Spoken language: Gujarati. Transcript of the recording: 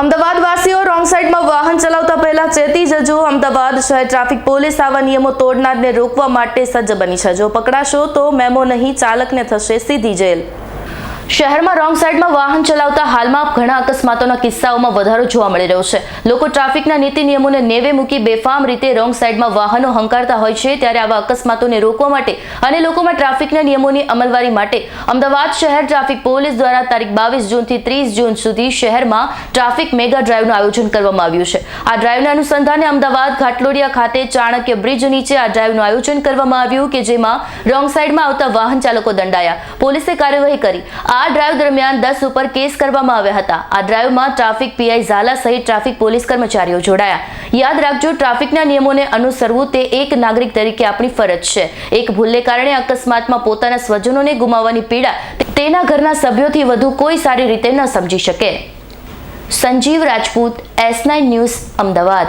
અમદાવાદ વાસીઓ રોંગ સાઈડમાં વાહન ચલાવતા પહેલા ચેતી જજો. અમદાવાદ શહેર ટ્રાફિક પોલીસ આવા નિયમો તોડનારને રોકવા માટે સજ્જ બની છે. જો પકડાશો તો મેમો નહીં, ચાલકને થશે સીધી જેલ. શહેરમાં રોંગ સાઈડમાં વાહન ચલાવતા હાલમાં ઘણા અકસ્માતોના કિસ્સાઓમાં વધારો જોવા મળી રહ્યો છે. લોકો ટ્રાફિકના નીતિ નિયમોને નેવે મૂકી બેફામ રીતે રોંગ સાઈડમાં વાહનો હંકારતા હોય છે, ત્યારે આવા અકસ્માતોને રોકવા માટે અને લોકોમાં ટ્રાફિકના નિયમોની અમલવારી માટે અમદાવાદ શહેર ટ્રાફિક પોલીસ દ્વારા તારીખ બાવીસ જૂનથી ત્રીસ જૂન સુધી શહેરમાં ટ્રાફિક મેગા ડ્રાઈવનું આયોજન કરવામાં આવ્યું છે. આ ડ્રાઈવના અનુસંધાને અમદાવાદ ઘાટલોડિયા ખાતે ચાણક્ય બ્રિજ નીચે આ ડ્રાઈવનું આયોજન કરવામાં આવ્યું કે જેમાં રોંગ સાઈડમાં આવતા વાહન ચાલકો દંડાયા. પોલીસે કાર્યવાહી કરી. આ ડ્રાઈવ દરમિયાન દસ ઉપર કેસ કરવામાં આવ્યા હતા. આ ડ્રાઈવમાં ટ્રાફિક પીઆઈ ઝાલા સહિત ટ્રાફિક પોલીસ કર્મચારીઓ જોડાયા. યાદ રાખજો, ટ્રાફિકના નિયમોને અનુસરવું તે એક નાગરિક તરીકે આપણી ફરજ છે. એક ભૂલને કારણે અકસ્માતમાં પોતાના સ્વજનોને ગુમાવવાની પીડા તેના ઘરના સભ્યોથી વધુ કોઈ સારી રીતે ન સમજી શકે. Sanjeev Rajput, S nine news, Ahmedabad.